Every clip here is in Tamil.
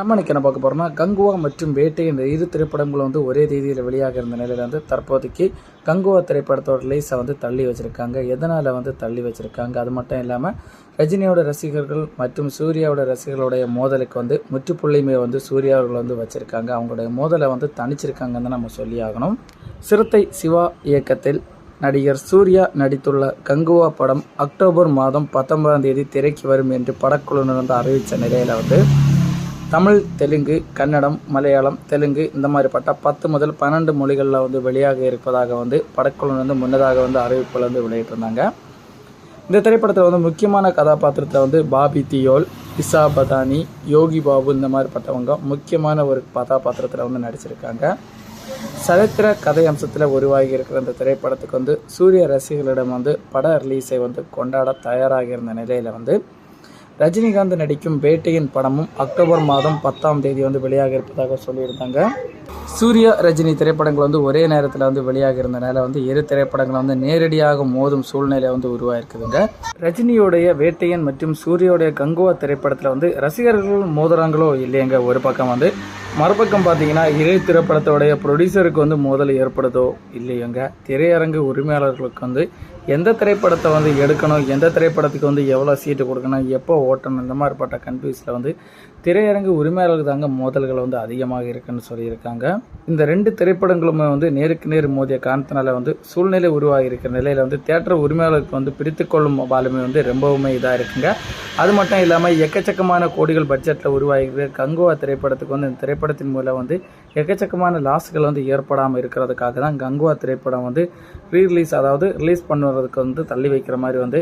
நம்ம இன்றைக்கி என்ன பார்க்க போகிறோம்னா கங்குவா மற்றும் வேட்டை என்ற இரு திரைப்படங்களும் வந்து ஒரே தேதியில் வெளியாக இருந்த நிலையில் வந்து தற்போதைக்கு கங்குவா திரைப்படத்தோட ரிலீஸை வந்து தள்ளி வச்சுருக்காங்க. எதனால் வந்து தள்ளி வச்சுருக்காங்க? அது மட்டும் இல்லாமல் ரஜினியோட ரசிகர்கள் மற்றும் சூர்யாவோட ரசிகர்களுடைய மோதலுக்கு வந்து முற்றுப்புள்ளியுமே வந்து சூர்யா அவர்கள் வந்து வச்சுருக்காங்க. அவங்களுடைய மோதலை வந்து தணிச்சிருக்காங்கன்னு தான் நம்ம சொல்லி ஆகணும். சிறுத்தை சிவா இயக்கத்தில் நடிகர் சூர்யா நடித்துள்ள கங்குவா படம் அக்டோபர் மாதம் பத்தொன்பதாம் தேதி திரைக்கு வரும் என்று படக்குழுவினர் வந்து அறிவித்த நிலையில் வந்து தமிழ் தெலுங்கு கன்னடம் மலையாளம் தெலுங்கு இந்த மாதிரிப்பட்ட பத்து முதல் பன்னெண்டு மொழிகளில் வந்து வெளியாக இருப்பதாக வந்து படக்குழு வந்து முன்னதாக வந்து அறிவிப்பில் வந்து வெளியிட்டிருந்தாங்க. இந்த திரைப்படத்தில் வந்து முக்கியமான கதாபாத்திரத்தில் வந்து பாபி தியோல் இசா பதானி யோகி பாபு இந்த மாதிரிப்பட்டவங்க முக்கியமான ஒரு கதாபாத்திரத்தில் வந்து நடிச்சிருக்காங்க. சரித்திர கதை அம்சத்தில் உருவாகி இருக்கிற இந்த திரைப்படத்துக்கு வந்து சூரிய ரசிகர்களிடம் வந்து பட ரிலீஸை வந்து கொண்டாட தயாராகி இருந்த நிலையில் வந்து ரஜினிகாந்த் நடிக்கும் வேட்டையின் படமும் அக்டோபர் மாதம் பத்தாம் தேதி வந்து வெளியாக இருப்பதாக சொல்லியிருந்தாங்க. சூர்யா ரஜினி திரைப்படங்கள் வந்து ஒரே நேரத்தில் வந்து வெளியாக இருந்தனால வந்து இரு திரைப்படங்கள் வந்து நேரடியாக மோதும் சூழ்நிலை வந்து உருவாயிருக்குதுங்க. ரஜினியோடைய வேட்டையன் மற்றும் சூர்யாவுடைய கங்குவா திரைப்படத்தில் வந்து ரசிகர்கள் மோதுறாங்களோ இல்லையங்க ஒரு பக்கம் வந்து. மறுபக்கம் பார்த்தீங்கன்னா இறை திரைப்படத்தோடைய ப்ரொடியூசருக்கு வந்து மோதல் ஏற்படுதோ இல்லையோங்க திரையரங்கு உரிமையாளர்களுக்கு வந்து எந்த திரைப்படத்தை வந்து எடுக்கணும் எந்த திரைப்படத்துக்கு வந்து எவ்வளோ சீட்டு கொடுக்கணும் எப்போ ஓட்டணும் இந்த மாதிரிப்பட்ட கன்ஃபியூஸில் வந்து திரையரங்கு உரிமையாளர்களுக்கு தாங்க மோதல்கள் வந்து அதிகமாக இருக்குன்னு சொல்லியிருக்காங்க. இந்த ரெண்டு திரைப்படங்களுமே வந்து நேருக்கு நேர் மோதிய காரணத்தினால வந்து சூழ்நிலை உருவாகி இருக்கிற நிலையில் வந்து தேட்டர் உரிமையாளருக்கு வந்து பிரித்துக்கொள்ளும் பாலுமே வந்து ரொம்பவுமே இதாக இருக்குங்க. அது மட்டும் இல்லாமல் எக்கச்சக்கமான கோடிகள் பட்ஜெட்டில் உருவாகிருக்கு கங்குவா திரைப்படத்துக்கு வந்து இந்த திரைப்படத்தின் மூலம் வந்து எக்கச்சக்கமான லாஸ்கள் வந்து ஏற்படாமல் இருக்கிறதுக்காக தான் கங்குவா திரைப்படம் வந்து ரீ-ரிலீஸ் அதாவது ரிலீஸ் பண்ணுறதுக்கு வந்து தள்ளி வைக்கிற மாதிரி வந்து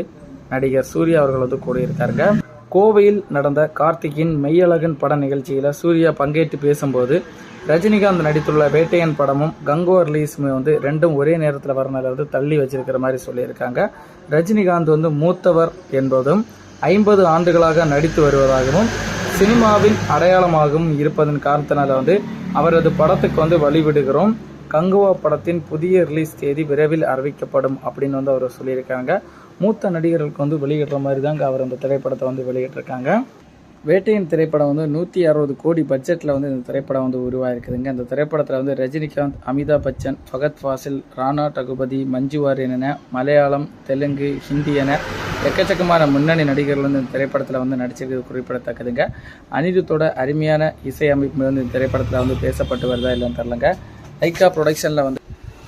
நடிகர் சூர்யா அவர்கள் வந்து கூறியிருக்காருங்க. கோவையில் நடந்த கார்த்திகின் மெய்யழகன் பட நிகழ்ச்சியில் சூர்யா பங்கேற்று பேசும்போது ரஜினிகாந்த் நடித்துள்ள வேட்டையன் படமும் கங்கோ ரிலீஸுமே வந்து ரெண்டும் ஒரே நேரத்தில் வரனால வந்து தள்ளி வச்சிருக்கிற மாதிரி சொல்லியிருக்காங்க. ரஜினிகாந்த் வந்து மூத்தவர் என்பதும் ஐம்பது ஆண்டுகளாக நடித்து வருவதாகவும் சினிமாவின் அடையாளமாகவும் இருப்பதன் காரணத்தினால வந்து அவரது படத்துக்கு வந்து வழிவிடுகிறோம். கங்குவா படத்தின் புதிய ரிலீஸ் தேதி விரைவில் அறிவிக்கப்படும் அப்படின்னு வந்து அவர் சொல்லியிருக்காங்க. மூத்த நடிகர்களுக்கு வந்து வெளியிடுற மாதிரி தாங்க அவர் அந்த திரைப்படத்தை வந்து வெளியிட்டிருக்காங்க. வேட்டையின் திரைப்படம் வந்து நூற்றி அறுபது கோடி பட்ஜெட்டில் வந்து இந்த திரைப்படம் வந்து உருவாயிருக்குதுங்க. இந்த திரைப்படத்தில் வந்து ரஜினிகாந்த் அமிதாப் பச்சன் ஃபகத் ஃபாசில் ராணா டகுபதி மஞ்சுவார் என மலையாளம் தெலுங்கு ஹிந்தி என எக்கச்சக்கமான முன்னணி நடிகர்கள் வந்து இந்த திரைப்படத்தில் வந்து நடிச்சிருக்கிறது குறிப்பிடத்தக்கதுங்க. அனிருத்தோட அருமையான இசையமைப்பு வந்து இந்த திரைப்படத்தில் வந்து பேசப்பட்டு வருதா இல்லைன்னு தெரிலங்க ஐக்கா ப்ரொடக்ஷனில் வந்து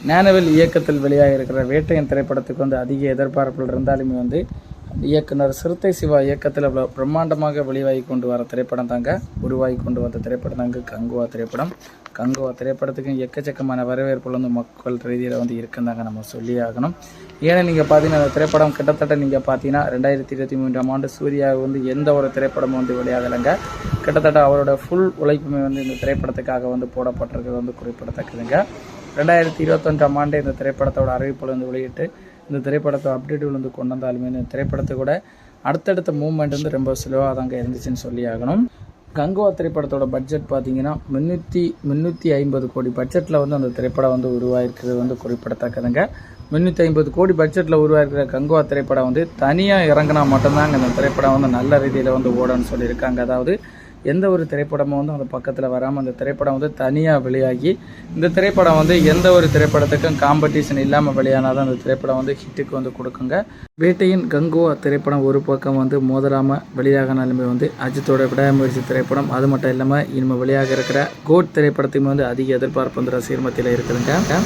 ஞானவேல் இயக்கத்தில் வெளியாக இருக்கிற வேட்டையன் திரைப்படத்துக்கு வந்து அதிக எதிர்பார்ப்புகள் இருந்தாலுமே வந்து இயக்குனர் சிறுத்தை சிவா இயக்கத்தில் பிரம்மாண்டமாக வெளிவாகி கொண்டு வர திரைப்படம் தாங்க. உருவாகி கொண்டு வந்த திரைப்படம் தாங்க கங்குவா திரைப்படம். கங்குவா திரைப்படத்துக்கு எக்கச்சக்கமான வரவேற்புல வந்து மக்கள் ரீதியில் வந்து இருக்குந்தாங்க நம்ம சொல்லி ஆகணும். ஏன்னா நீங்கள் பார்த்தீங்கன்னா அந்த திரைப்படம் கிட்டத்தட்ட நீங்கள் பார்த்தீங்கன்னா ரெண்டாயிரத்தி இருபத்தி மூன்றாம் ஆண்டு சூர்யா வந்து எந்த ஒரு திரைப்படமும் வந்து வெளியாகலைங்க. கிட்டத்தட்ட அவரோட ஃபுல் உழைப்புமே வந்து இந்த திரைப்படத்துக்காக வந்து போடப்பட்டிருக்கிறது வந்து குறிப்பிடத்தக்கதுங்க. ரெண்டாயிரத்தி இருபத்தொன்றாம் ஆண்டு இந்த திரைப்படத்தோட அறிவிப்பில் வந்து வெளியிட்டு இந்த திரைப்படத்தை அப்டேட்டுகள் வந்து கொண்டு வந்தாலுமே இந்த திரைப்படத்தை கூட அடுத்தடுத்த மூவ்மெண்ட் வந்து ரொம்ப ஸ்லோவாக தாங்க இருந்துச்சுன்னு சொல்லி ஆகணும். கங்குவா திரைப்படத்தோட பட்ஜெட் பார்த்தீங்கன்னா முந்நூற்றி முந்நூற்றி ஐம்பது கோடி பட்ஜெட்டில் வந்து அந்த திரைப்படம் வந்து உருவாயிருக்கிறது வந்து குறிப்பிடத்தக்கதுங்க. முந்நூற்றி ஐம்பது கோடி பட்ஜெட்டில் உருவாயிருக்கிற கங்குவா திரைப்படம் வந்து தனியாக இறங்கினா மட்டும்தாங்க இந்த திரைப்படம் வந்து நல்ல ரீதியில் வந்து ஓடணும்னு சொல்லியிருக்காங்க. அதாவது எந்த ஒரு திரைப்படமும் வந்து அந்த பக்கத்தில் வராமல் அந்த திரைப்படம் வந்து தனியாக வெளியாகி இந்த திரைப்படம் வந்து எந்த ஒரு திரைப்படத்துக்கும் காம்படிஷன் இல்லாமல் வெளியானால் தான் அந்த திரைப்படம் வந்து ஹிட்டுக்கு வந்து கொடுக்குங்க. வேட்டையின் கங்குவா திரைப்படம் ஒரு பக்கம் வந்து மோதலாமல் வெளியாகினாலுமே வந்து அஜித்தோட விடாமுயற்சி திரைப்படம். அது மட்டும் இல்லாமல் இனிமேல் வெளியாக இருக்கிற கோட் திரைப்படத்தையும் வந்து அதிக எதிர்பார்ப்பு வந்து ரசிகர் மத்தியில் இருக்குதுங்க.